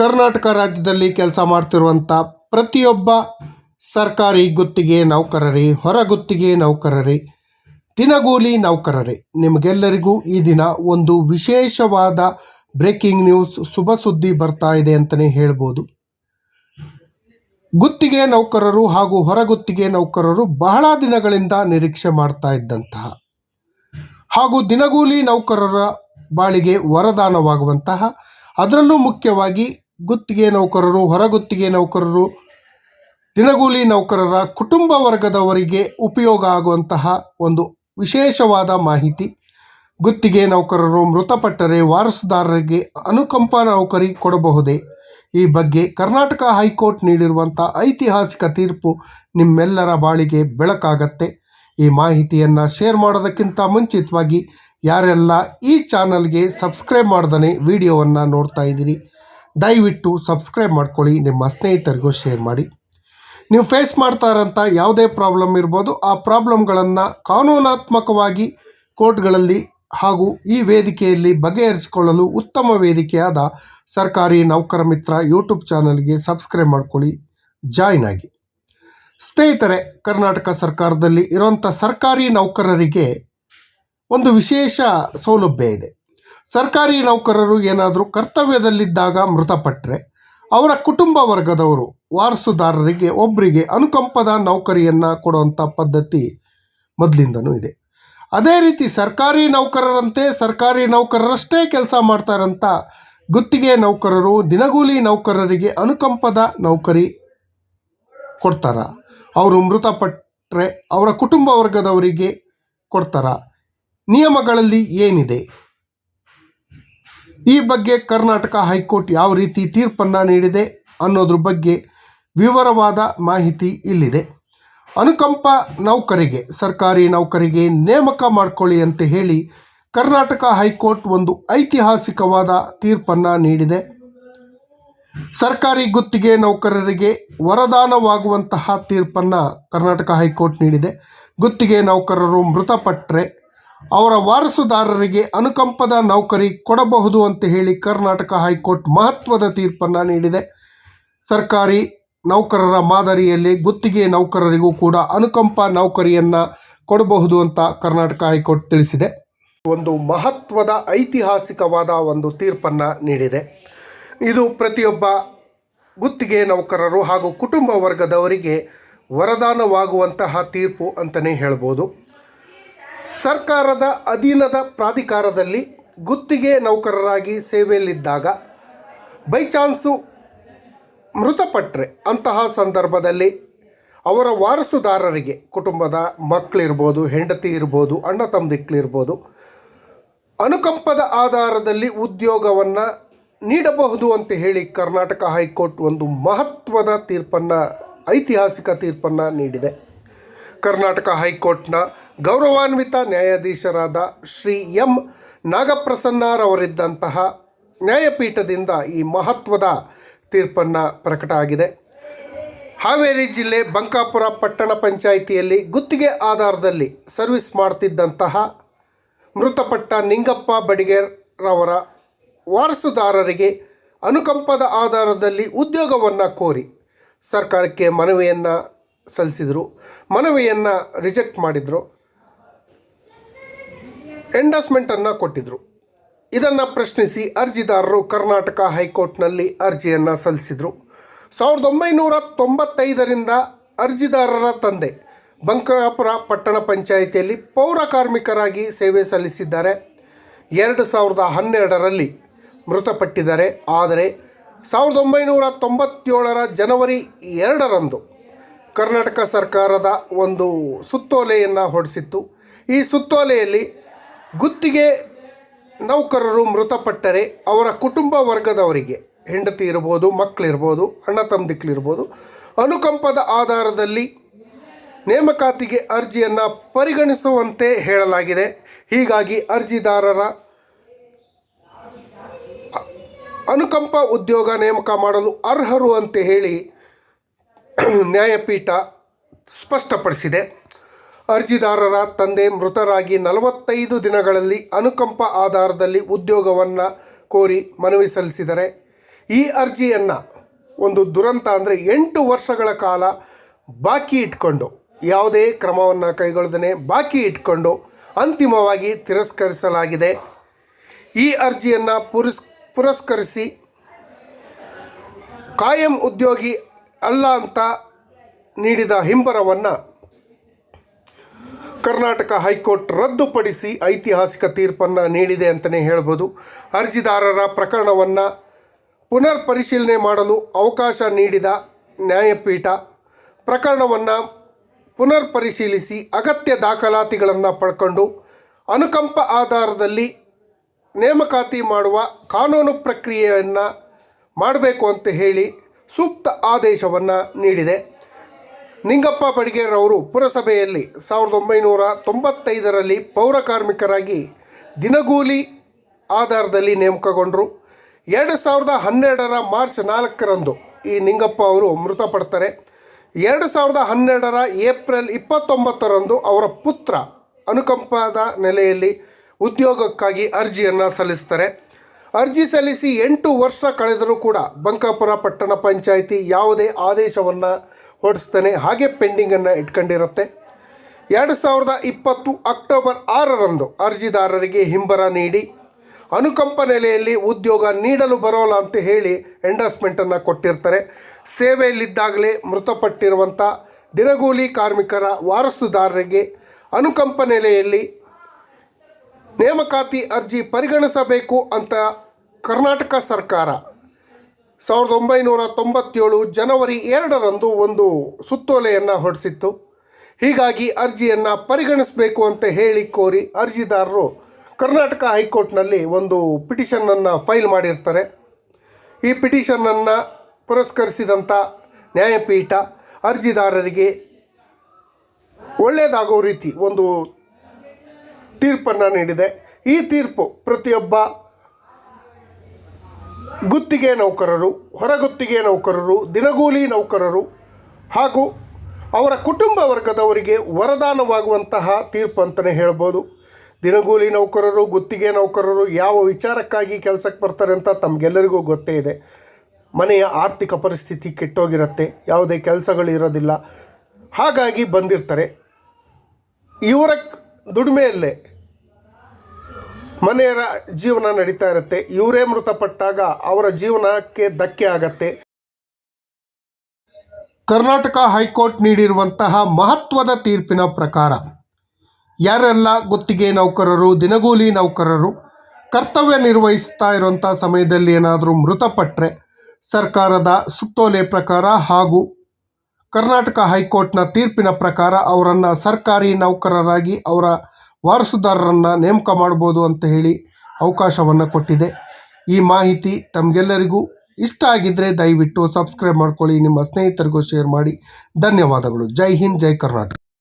ಕರ್ನಾಟಕ ರಾಜ್ಯದಲ್ಲಿ ಕೆಲಸ ಮಾಡ್ತಿರುವಂಥ ಪ್ರತಿಯೊಬ್ಬ ಸರ್ಕಾರಿ ಗುತ್ತಿಗೆ ನೌಕರರೇ ಹೊರಗುತ್ತಿಗೆ ನೌಕರರೇ, ದಿನಗೂಲಿ ನೌಕರರೇ. ನಿಮಗೆಲ್ಲರಿಗೂ ಈ ದಿನ ಒಂದು ವಿಶೇಷವಾದ ಬ್ರೇಕಿಂಗ್ ನ್ಯೂಸ್, ಶುಭ ಸುದ್ದಿ ಬರ್ತಾ ಇದೆ ಅಂತಲೇ ಹೇಳ್ಬೋದು. ಗುತ್ತಿಗೆ ನೌಕರರು ಹಾಗೂ ಹೊರಗುತ್ತಿಗೆ ನೌಕರರು ಬಹಳ ದಿನಗಳಿಂದ ನಿರೀಕ್ಷೆ ಮಾಡ್ತಾ ಇದ್ದಂತಹ ಹಾಗೂ ದಿನಗೂಲಿ ನೌಕರರ ಬಾಳಿಗೆ ವರದಾನವಾಗುವಂತಹ, ಅದರಲ್ಲೂ ಮುಖ್ಯವಾಗಿ ಗುತ್ತಿಗೆ ನೌಕರರು ಹೊರಗುತ್ತಿಗೆ ನೌಕರರು, ದಿನಗೂಲಿ ನೌಕರರ, ಕುಟುಂಬ ವರ್ಗದವರಿಗೆ ಉಪಯೋಗ ಆಗುವಂತಹ ಒಂದು ವಿಶೇಷವಾದ ಮಾಹಿತಿ. ಗುತ್ತಿಗೆ ನೌಕರರು ಮೃತಪಟ್ಟರೆ ವಾರಸುದಾರರಿಗೆ ಅನುಕಂಪ ನೌಕರಿ ಕೊಡಬಹುದೇ? ಈ ಬಗ್ಗೆ ಕರ್ನಾಟಕ ಹೈಕೋರ್ಟ್ ನೀಡಿರುವಂಥ ಐತಿಹಾಸಿಕ ತೀರ್ಪು ನಿಮ್ಮೆಲ್ಲರ ಬಾಳಿಗೆ ಬೆಳಕಾಗತ್ತೆ. ಈ ಮಾಹಿತಿಯನ್ನು ಶೇರ್ ಮಾಡೋದಕ್ಕಿಂತ ಮುಂಚಿತವಾಗಿ ಯಾರೆಲ್ಲ ಈ ಚಾನಲ್ಗೆ ಸಬ್ಸ್ಕ್ರೈಬ್ ಮಾಡ್ದೇ ವಿಡಿಯೋವನ್ನು ನೋಡ್ತಾ ಇದ್ದೀರಿ. ದಯವಿಟ್ಟು ಸಬ್ಸ್ಕ್ರೈಬ್ ಮಾಡ್ಕೊಳ್ಳಿ, ನಿಮ್ಮ ಸ್ನೇಹಿತರಿಗೂ ಶೇರ್ ಮಾಡಿ. ನೀವು ಫೇಸ್ ಮಾಡ್ತಾ ಇರೋಂಥ ಯಾವುದೇ ಪ್ರಾಬ್ಲಮ್ ಇರ್ಬೋದು, ಆ ಪ್ರಾಬ್ಲಮ್ಗಳನ್ನು ಕಾನೂನಾತ್ಮಕವಾಗಿ ಕೋರ್ಟ್ಗಳಲ್ಲಿ ಹಾಗೂ ಈ ವೇದಿಕೆಯಲ್ಲಿ ಬಗೆಹರಿಸಿಕೊಳ್ಳಲು ಉತ್ತಮ ವೇದಿಕೆಯಾದ ಸರ್ಕಾರಿ ನೌಕರ ಮಿತ್ರ ಯೂಟ್ಯೂಬ್ ಚಾನಲ್ಗೆ ಸಬ್ಸ್ಕ್ರೈಬ್ ಮಾಡ್ಕೊಳ್ಳಿ. ಜಾಯ್ನ್ ಆಗಿ. ಸ್ನೇಹಿತರೆ, ಕರ್ನಾಟಕ ಸರ್ಕಾರದಲ್ಲಿ ಇರುವಂಥ ಸರ್ಕಾರಿ ನೌಕರರಿಗೆ ಒಂದು ವಿಶೇಷ ಸೌಲಭ್ಯ ಇದೆ. ಸರ್ಕಾರಿ ನೌಕರರು ಏನಾದರೂ ಕರ್ತವ್ಯದಲ್ಲಿದ್ದಾಗ ಮೃತಪಟ್ಟರೆ ಅವರ ಕುಟುಂಬ ವರ್ಗದವರು ವಾರಸುದಾರರಿಗೆ ಒಬ್ಬರಿಗೆ ಅನುಕಂಪದ ನೌಕರಿಯನ್ನು ಕೊಡುವಂಥ ಪದ್ಧತಿ ಮೊದಲಿಂದನೂ ಇದೆ. ಅದೇ ರೀತಿ ಸರ್ಕಾರಿ ನೌಕರರಂತೆ ಸರ್ಕಾರಿ ನೌಕರರಷ್ಟೇ ಕೆಲಸ ಮಾಡ್ತಾರಂಥ ಗುತ್ತಿಗೆ ನೌಕರರು, ದಿನಗೂಲಿ ನೌಕರರಿಗೆ ಅನುಕಂಪದ ನೌಕರಿ ಕೊಡ್ತಾರ. ಅವರು ಮೃತಪಟ್ಟರೆ ಅವರ ಕುಟುಂಬ ವರ್ಗದವರಿಗೆ ಕೊಡ್ತಾರ. ನಿಯಮಗಳಲ್ಲಿ ಏನಿದೆ? ಈ ಬಗ್ಗೆ ಕರ್ನಾಟಕ ಹೈಕೋರ್ಟ್ ಯಾವ ರೀತಿ ತೀರ್ಪನ್ನು ನೀಡಿದೆ ಅನ್ನೋದ್ರ ಬಗ್ಗೆ ವಿವರವಾದ ಮಾಹಿತಿ ಇಲ್ಲಿದೆ. ಅನುಕಂಪ ನೌಕರಿಗೆ, ಸರ್ಕಾರಿ ನೌಕರಿಗೆ ನೇಮಕ ಮಾಡಿಕೊಳ್ಳಿ ಅಂತ ಹೇಳಿ ಕರ್ನಾಟಕ ಹೈಕೋರ್ಟ್ ಒಂದು ಐತಿಹಾಸಿಕವಾದ ತೀರ್ಪನ್ನು ನೀಡಿದೆ. ಸರ್ಕಾರಿ ಗುತ್ತಿಗೆ ನೌಕರರಿಗೆ ವರದಾನವಾಗುವಂತಹ ತೀರ್ಪನ್ನು ಕರ್ನಾಟಕ ಹೈಕೋರ್ಟ್ ನೀಡಿದೆ. ಗುತ್ತಿಗೆ ನೌಕರರು ಮೃತಪಟ್ಟರೆ ಅವರ ವಾರಸುದಾರರಿಗೆ ಅನುಕಂಪದ ನೌಕರಿ ಕೊಡಬಹುದು ಅಂತ ಹೇಳಿ ಕರ್ನಾಟಕ ಹೈಕೋರ್ಟ್ ಮಹತ್ವದ ತೀರ್ಪನ್ನು ನೀಡಿದೆ. ಸರ್ಕಾರಿ ನೌಕರರ ಮಾದರಿಯಲ್ಲಿ ಗುತ್ತಿಗೆ ನೌಕರರಿಗೂ ಕೂಡ ಅನುಕಂಪ ನೌಕರಿಯನ್ನು ಕೊಡಬಹುದು ಅಂತ ಕರ್ನಾಟಕ ಹೈಕೋರ್ಟ್ ತಿಳಿಸಿದೆ. ಒಂದು ಮಹತ್ವದ ಐತಿಹಾಸಿಕವಾದ ಒಂದು ತೀರ್ಪನ್ನು ನೀಡಿದೆ. ಇದು ಪ್ರತಿಯೊಬ್ಬ ಗುತ್ತಿಗೆ ನೌಕರರು ಹಾಗೂ ಕುಟುಂಬ ವರ್ಗದವರಿಗೆ ವರದಾನವಾಗುವಂತಹ ತೀರ್ಪು ಅಂತಲೇ ಹೇಳ್ಬೋದು. ಸರ್ಕಾರದ ಅಧೀನದ ಪ್ರಾಧಿಕಾರದಲ್ಲಿ ಗುತ್ತಿಗೆ ನೌಕರರಾಗಿ ಸೇವೆಯಲ್ಲಿದ್ದಾಗ ಬೈ ಚಾನ್ಸು ಮೃತಪಟ್ಟರೆ ಅಂತಹ ಸಂದರ್ಭದಲ್ಲಿ ಅವರ ವಾರಸುದಾರರಿಗೆ ಕುಟುಂಬದ ಮಕ್ಕಳಿರ್ಬೋದು, ಹೆಂಡತಿ ಇರ್ಬೋದು, ಅಣ್ಣ ತಮ್ಮದಿಕ್ಕಳಿರ್ಬೋದು ಅನುಕಂಪದ ಆಧಾರದಲ್ಲಿ ಉದ್ಯೋಗವನ್ನು ನೀಡಬಹುದು ಅಂತ ಹೇಳಿ ಕರ್ನಾಟಕ ಹೈಕೋರ್ಟ್ ಒಂದು ಮಹತ್ವದ ತೀರ್ಪನ್ನು, ಐತಿಹಾಸಿಕ ತೀರ್ಪನ್ನು ನೀಡಿದೆ. ಕರ್ನಾಟಕ ಹೈಕೋರ್ಟ್ನ ಗೌರವಾನ್ವಿತ ನ್ಯಾಯಾಧೀಶರಾದ ಶ್ರೀ ಎಂ. ನಾಗಪ್ರಸನ್ನರವರಿದ್ದಂತಹ ನ್ಯಾಯಪೀಠದಿಂದ ಈ ಮಹತ್ವದ ತೀರ್ಪನ್ನು ಪ್ರಕಟ ಆಗಿದೆ. ಹಾವೇರಿ ಜಿಲ್ಲೆ ಬಂಕಾಪುರ ಪಟ್ಟಣ ಪಂಚಾಯಿತಿಯಲ್ಲಿ ಗುತ್ತಿಗೆ ಆಧಾರದಲ್ಲಿ ಸರ್ವಿಸ್ ಮಾಡ್ತಿದ್ದಂತಹ ಮೃತಪಟ್ಟ ನಿಂಗಪ್ಪ ಬಡಿಗೇರವರ ವಾರಸುದಾರರಿಗೆ ಅನುಕಂಪದ ಆಧಾರದಲ್ಲಿ ಉದ್ಯೋಗವನ್ನು ಕೋರಿ ಸರ್ಕಾರಕ್ಕೆ ಮನವಿಯನ್ನು ಸಲ್ಲಿಸಿದರು. ಮನವಿಯನ್ನು ರಿಜೆಕ್ಟ್ ಮಾಡಿದರು. ಎಂಡಸ್ಮೆಂಟನ್ನು ಕೊಟ್ಟಿದ್ದರು ಇದನ್ನು ಪ್ರಶ್ನಿಸಿ ಅರ್ಜಿದಾರರು ಕರ್ನಾಟಕ ಹೈಕೋರ್ಟ್ನಲ್ಲಿ ಅರ್ಜಿಯನ್ನು ಸಲ್ಲಿಸಿದರು. ಸಾವಿರದ ಒಂಬೈನೂರ ತೊಂಬತ್ತೈದರಿಂದ ಅರ್ಜಿದಾರರ ತಂದೆ ಬಂಕಾಪುರ ಪಟ್ಟಣ ಪಂಚಾಯಿತಿಯಲ್ಲಿ ಪೌರ ಕಾರ್ಮಿಕರಾಗಿ ಸೇವೆ ಸಲ್ಲಿಸಿದ್ದಾರೆ. ಎರಡು ಸಾವಿರದ ಹನ್ನೆರಡರಲ್ಲಿ ಮೃತಪಟ್ಟಿದ್ದಾರೆ. ಆದರೆ ಸಾವಿರದ ಒಂಬೈನೂರ ತೊಂಬತ್ತೇಳರ ಜನವರಿ ಎರಡರಂದು ಕರ್ನಾಟಕ ಸರ್ಕಾರದ ಒಂದು ಸುತ್ತೋಲೆಯನ್ನು ಹೊರಡಿಸಿತ್ತು ಈ ಸುತ್ತೋಲೆಯಲ್ಲಿ ಗುತ್ತಿಗೆ ನೌಕರರು ಮೃತಪಟ್ಟರೆ ಅವರ ಕುಟುಂಬ ವರ್ಗದವರಿಗೆ ಹೆಂಡತಿ ಇರ್ಬೋದು ಮಕ್ಕಳಿರ್ಬೋದು ಅಣ್ಣ ತಮ್ಮದಿಕ್ಳಿರ್ಬೋದು ಅನುಕಂಪದ ಆಧಾರದಲ್ಲಿ ನೇಮಕಾತಿಗೆ ಅರ್ಜಿಯನ್ನು ಪರಿಗಣಿಸುವಂತೆ ಹೇಳಲಾಗಿದೆ. ಹೀಗಾಗಿ ಅರ್ಜಿದಾರರ ಅನುಕಂಪ ಉದ್ಯೋಗ ನೇಮಕ ಮಾಡಲು ಅರ್ಹರು ಅಂತ ಹೇಳಿ ನ್ಯಾಯಪೀಠ ಸ್ಪಷ್ಟಪಡಿಸಿದೆ. ಅರ್ಜಿದಾರರ ತಂದೆ ಮೃತರಾಗಿ ನಲವತ್ತೈದು ದಿನಗಳಲ್ಲಿ ಅನುಕಂಪ ಆಧಾರದಲ್ಲಿ ಉದ್ಯೋಗವನ್ನು ಕೋರಿ ಮನವಿ ಸಲ್ಲಿಸಿದರೆ ಈ ಅರ್ಜಿಯನ್ನು ಒಂದು ದುರಂತ ಅಂದರೆ ಎಂಟು ವರ್ಷಗಳ ಕಾಲ ಬಾಕಿ ಇಟ್ಕೊಂಡು, ಯಾವುದೇ ಕ್ರಮವನ್ನು ಕೈಗೊಳ್ಳದೇ ಬಾಕಿ ಇಟ್ಕೊಂಡು ಅಂತಿಮವಾಗಿ ತಿರಸ್ಕರಿಸಲಾಗಿದೆ. ಈ ಅರ್ಜಿಯನ್ನು ಪುರಸ್, ಪುರಸ್ಕರಿಸಿ ಕಾಯಂ ಉದ್ಯೋಗಿ ಅಲ್ಲ ಅಂತ ನೀಡಿದ ಹಿಂಬರವನ್ನು ಕರ್ನಾಟಕ ಹೈಕೋರ್ಟ್ ರದ್ದುಪಡಿಸಿ ಐತಿಹಾಸಿಕ ತೀರ್ಪನ್ನು ನೀಡಿದೆ ಅಂತಲೇ ಹೇಳ್ಬೋದು. ಅರ್ಜಿದಾರರ ಪ್ರಕರಣವನ್ನು ಪುನರ್ ಪರಿಶೀಲನೆ ಮಾಡಲು ಅವಕಾಶ ನೀಡಿದ ನ್ಯಾಯಪೀಠ ಪ್ರಕರಣವನ್ನು ಪುನರ್ ಪರಿಶೀಲಿಸಿ ಅಗತ್ಯ ದಾಖಲಾತಿಗಳನ್ನು ಪಡ್ಕೊಂಡು ಅನುಕಂಪ ಆಧಾರದಲ್ಲಿ ನೇಮಕಾತಿ ಮಾಡುವ ಕಾನೂನು ಪ್ರಕ್ರಿಯೆಯನ್ನು ಮಾಡಬೇಕು ಅಂತ ಹೇಳಿ ಸೂಕ್ತ ಆದೇಶವನ್ನು ನೀಡಿದೆ. ನಿಂಗಪ್ಪ ಬಡಿಗೇರವರು ಪುರಸಭೆಯಲ್ಲಿ ಸಾವಿರದ ಒಂಬೈನೂರ ತೊಂಬತ್ತೈದರಲ್ಲಿ ಪೌರ ಕಾರ್ಮಿಕರಾಗಿ ದಿನಗೂಲಿ ಆಧಾರದಲ್ಲಿ ನೇಮಕಗೊಂಡರು. ಎರಡು ಸಾವಿರದ ಹನ್ನೆರಡರ ಮಾರ್ಚ್ ನಾಲ್ಕರಂದು ಈ ನಿಂಗಪ್ಪ ಅವರು ಮೃತಪಡ್ತಾರೆ. ಎರಡು ಸಾವಿರದ ಹನ್ನೆರಡರ ಏಪ್ರಿಲ್ ಇಪ್ಪತ್ತೊಂಬತ್ತರಂದು ಅವರ ಪುತ್ರ ಅನುಕಂಪದ ನೆಲೆಯಲ್ಲಿ ಉದ್ಯೋಗಕ್ಕಾಗಿ ಅರ್ಜಿಯನ್ನು ಸಲ್ಲಿಸ್ತಾರೆ. ಅರ್ಜಿ ಸಲ್ಲಿಸಿ ಎಂಟು ವರ್ಷ ಕಳೆದರೂ ಕೂಡ ಬಂಕಾಪುರ ಪಟ್ಟಣ ಪಂಚಾಯಿತಿ ಯಾವುದೇ ಆದೇಶವನ್ನು ಹೊರಡಿಸ್ತಾನೆ ಹಾಗೆ ಪೆಂಡಿಂಗನ್ನು ಇಟ್ಕೊಂಡಿರುತ್ತೆ. ಎರಡು ಸಾವಿರದ ಇಪ್ಪತ್ತು ಅಕ್ಟೋಬರ್ ಆರರಂದು ಅರ್ಜಿದಾರರಿಗೆ ಹಿಂಬರ ನೀಡಿ, ಅನುಕಂಪ ನೆಲೆಯಲ್ಲಿ ಉದ್ಯೋಗ ನೀಡಲು ಬರೋಲ್ಲ ಅಂತ ಹೇಳಿ ಎಂಡಾಸ್ಮೆಂಟನ್ನು ಕೊಟ್ಟಿರ್ತಾರೆ. ಸೇವೆಯಲ್ಲಿದ್ದಾಗಲೇ ಮೃತಪಟ್ಟಿರುವಂಥ ದಿನಗೂಲಿ ಕಾರ್ಮಿಕರ ವಾರಸುದಾರರಿಗೆ ಅನುಕಂಪ ನೆಲೆಯಲ್ಲಿ ನೇಮಕಾತಿ ಅರ್ಜಿ ಪರಿಗಣಿಸಬೇಕು ಅಂತ ಕರ್ನಾಟಕ ಸರ್ಕಾರ. ಸಾವಿರದ ಒಂಬೈನೂರ ತೊಂಬತ್ತೇಳು ಜನವರಿ ಎರಡರಂದು ಒಂದು ಸುತ್ತೋಲೆಯನ್ನು ಹೊರಡಿಸಿತ್ತು. ಹೀಗಾಗಿ ಅರ್ಜಿಯನ್ನು ಪರಿಗಣಿಸಬೇಕು ಅಂತ ಹೇಳಿ ಕೋರಿ ಅರ್ಜಿದಾರರು ಕರ್ನಾಟಕ ಹೈಕೋರ್ಟ್ನಲ್ಲಿ ಒಂದು ಪಿಟಿಷನನ್ನು ಫೈಲ್ ಮಾಡಿರ್ತಾರೆ. ಈ ಪಿಟಿಷನನ್ನು ಪುರಸ್ಕರಿಸಿದಂಥ ನ್ಯಾಯಪೀಠ ಅರ್ಜಿದಾರರಿಗೆ ಒಳ್ಳೆಯದಾಗೋ ರೀತಿ ಒಂದು ತೀರ್ಪನ್ನು ನೀಡಿದೆ. ಈ ತೀರ್ಪು ಪ್ರತಿಯೊಬ್ಬ ಗುತ್ತಿಗೆ ನೌಕರರು, ಹೊರಗುತ್ತಿಗೆ ನೌಕರರು, ದಿನಗೂಲಿ ನೌಕರರು ಹಾಗೂ ಅವರ ಕುಟುಂಬ ವರ್ಗದವರಿಗೆ ವರದಾನವಾಗುವಂತಹ ತೀರ್ಪು ಅಂತಲೇ ಹೇಳ್ಬೋದು. ದಿನಗೂಲಿ ನೌಕರರು, ಗುತ್ತಿಗೆ ನೌಕರರು ಯಾವ ವಿಚಾರಕ್ಕಾಗಿ ಕೆಲಸಕ್ಕೆ ಬರ್ತಾರೆ ಅಂತ ತಮಗೆಲ್ಲರಿಗೂ ಗೊತ್ತೇ ಇದೆ. ಮನೆಯ ಆರ್ಥಿಕ ಪರಿಸ್ಥಿತಿ ಕೆಟ್ಟೋಗಿರುತ್ತೆ, ಯಾವುದೇ ಕೆಲಸಗಳಿರೋದಿಲ್ಲ ಹಾಗಾಗಿ ಬಂದಿರ್ತಾರೆ. ಇವರ ದುಡಿಮೆಯಲ್ಲೇ ಮನೆಯರ ಜೀವನ ನಡೀತಾ ಇರುತ್ತೆ. ಇವರೇ ಮೃತಪಟ್ಟಾಗ ಅವರ ಜೀವನಕ್ಕೆ ಧಕ್ಕೆ ಆಗತ್ತೆ. ಕರ್ನಾಟಕ ಹೈಕೋರ್ಟ್ ನೀಡಿರುವಂತಹ ಮಹತ್ವದ ತೀರ್ಪಿನ ಪ್ರಕಾರ, ಯಾರೆಲ್ಲ ಗುತ್ತಿಗೆ ನೌಕರರು, ದಿನಗೂಲಿ ನೌಕರರು, ಕರ್ತವ್ಯ ನಿರ್ವಹಿಸ್ತಾ ಇರುವಂಥ ಸಮಯದಲ್ಲಿ ಏನಾದರೂ ಮೃತಪಟ್ಟರೆ ಸರ್ಕಾರದ ಸುತ್ತೋಲೆ ಪ್ರಕಾರ ಹಾಗೂ ಕರ್ನಾಟಕ ಹೈಕೋರ್ಟ್ನ ತೀರ್ಪಿನ ಪ್ರಕಾರ ಅವರನ್ನು ಸರ್ಕಾರಿ ನೌಕರರಾಗಿ ಅವರ ವಾರಸುದಾರರನ್ನು ನೇಮಕ ಮಾಡ್ಬೋದು ಅಂತ ಹೇಳಿ ಅವಕಾಶವನ್ನು ಕೊಟ್ಟಿದೆ. ಈ ಮಾಹಿತಿ ತಮಗೆಲ್ಲರಿಗೂ ಇಷ್ಟ ಆಗಿದ್ದರೆ ದಯವಿಟ್ಟು ಸಬ್ಸ್ಕ್ರೈಬ್ ಮಾಡ್ಕೊಳ್ಳಿ, ನಿಮ್ಮ ಸ್ನೇಹಿತರಿಗೂ ಶೇರ್ ಮಾಡಿ. ಧನ್ಯವಾದಗಳು. ಜೈ ಹಿಂದ್, ಜೈ ಕರ್ನಾಟಕ.